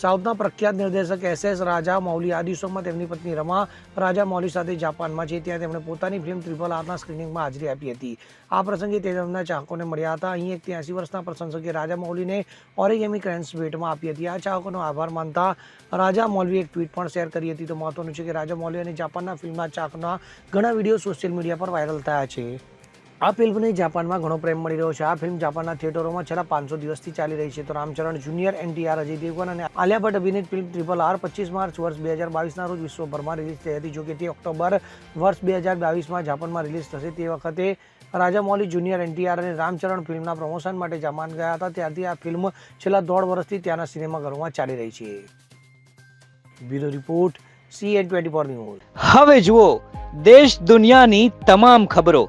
સાઉથના પ્રખ્યાત નિર્દેશક S S રાજા મૌલી આ દિવસોમાં તેમની પત્ની રમા રાજા મૌલી સાથે જાપાનમાં છે. ત્યાં તેમણે પોતાની ફિલ્મ ત્રિપલ આરના સ્ક્રીનિંગમાં હાજરી આપી હતી. આ પ્રસંગે તે તેમના ચાહકોને મળ્યા હતા. અહીં એક ત્યાંસી વર્ષના પ્રશંસકે રાજા મૌલીને ઓરિગેમી ક્રેન્સ ભેટમાં આપી હતી. આ ચાહકોનો આભાર માનતા રાજા મૌલવીએ એક ટ્વીટ પણ શેર કરી હતી. તો મહત્વનું છે કે રાજા મૌલી અને જાપાનના ફિલ્મના ચાહકના ઘણા વીડિયો સોશિયલ મીડિયા પર વાયરલ થયા છે. આ ફિલ્મને જાપાનમાં ઘણો પ્રેમ મળી રહ્યો છે. આ ફિલ્મ જાપાનના થિયેટરોમાં છેલ્લા પાંચસો દિવસથી ચાલી રહી છે. તો રામચરણ જુનિયર એનટીઆર અજય દેવગન અને આલિયા ભટ્ટ અભિનીત ફિલ્મ ટ્રિપલ આર પચીસ માર્ચ વર્ષ બે હજાર બાવીસના રોજ વિશ્વભરમાં રિલીઝ થઈ હતી. જોકે તે ઓક્ટોબર વર્ષ બે હજાર બાવીસમાં જાપાનમાં રિલીઝ થશે. તે વખતે રાજા મૌલી જુનિયર એનટીઆર અને રામચરણ ફિલ્મના પ્રમોશન માટે જાપાન ગયા હતા. ત્યારથી આ ફિલ્મ છેલ્લા દોઢ વર્ષથી ત્યાંના સિનેમાઘરોમાં ચાલી રહી છે. Bureau report CN twenty four news. હવે જુઓ, દેશ દુનિયાની તમામ ખબરો.